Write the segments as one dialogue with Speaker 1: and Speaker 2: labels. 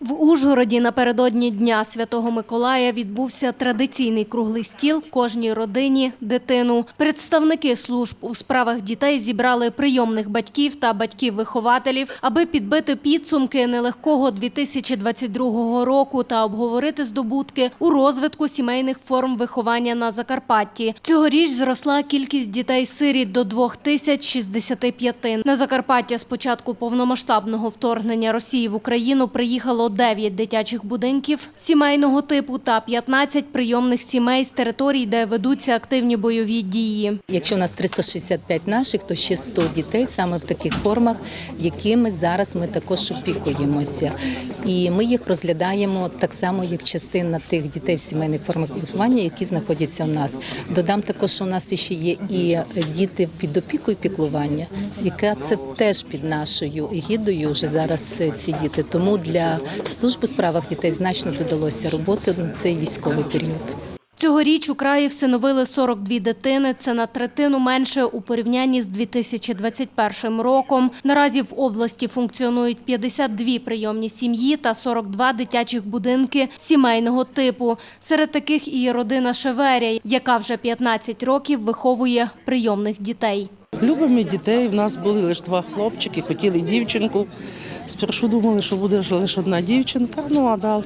Speaker 1: В Ужгороді напередодні Дня Святого Миколая відбувся традиційний круглий стіл кожній родині дитину. Представники служб у справах дітей зібрали прийомних батьків та батьків-вихователів, аби підбити підсумки нелегкого 2022 року та обговорити здобутки у розвитку сімейних форм виховання на Закарпатті. Цьогоріч зросла кількість дітей-сиріт до 2065. На Закарпаття з початку повномасштабного вторгнення Росії в Україну приїхало 9 дитячих будинків сімейного типу та 15 прийомних сімей з територій, де ведуться активні бойові дії.
Speaker 2: Якщо у нас 365 наших, то ще 100 дітей саме в таких формах, якими зараз ми також опікуємося. І ми їх розглядаємо так само, як частина тих дітей в сімейних формах виховання, які знаходяться у нас. Додам також, що у нас ще є і діти під опікою піклування, яка це теж під нашою егідою вже зараз е, ці діти. Тому для служби у справах дітей значно додалося роботи на цей військовий період.
Speaker 1: Цьогоріч у краї всиновили 42 дитини. Це на третину менше у порівнянні з 2021 роком. Наразі в області функціонують 52 прийомні сім'ї та 42 дитячих будинки сімейного типу. Серед таких і родина Шеверя, яка вже 15 років виховує прийомних дітей.
Speaker 3: Любимо дітей. В нас були лише два хлопчики, хотіли дівчинку. Спершу думали, що буде лише одна дівчинка, ну а далі,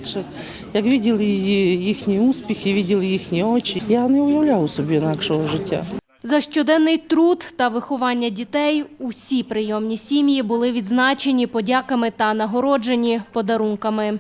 Speaker 3: як її їхні успіхи, виділи їхні очі, я не уявляв собі інакшого життя.
Speaker 1: За щоденний труд та виховання дітей усі прийомні сім'ї були відзначені подяками та нагороджені подарунками.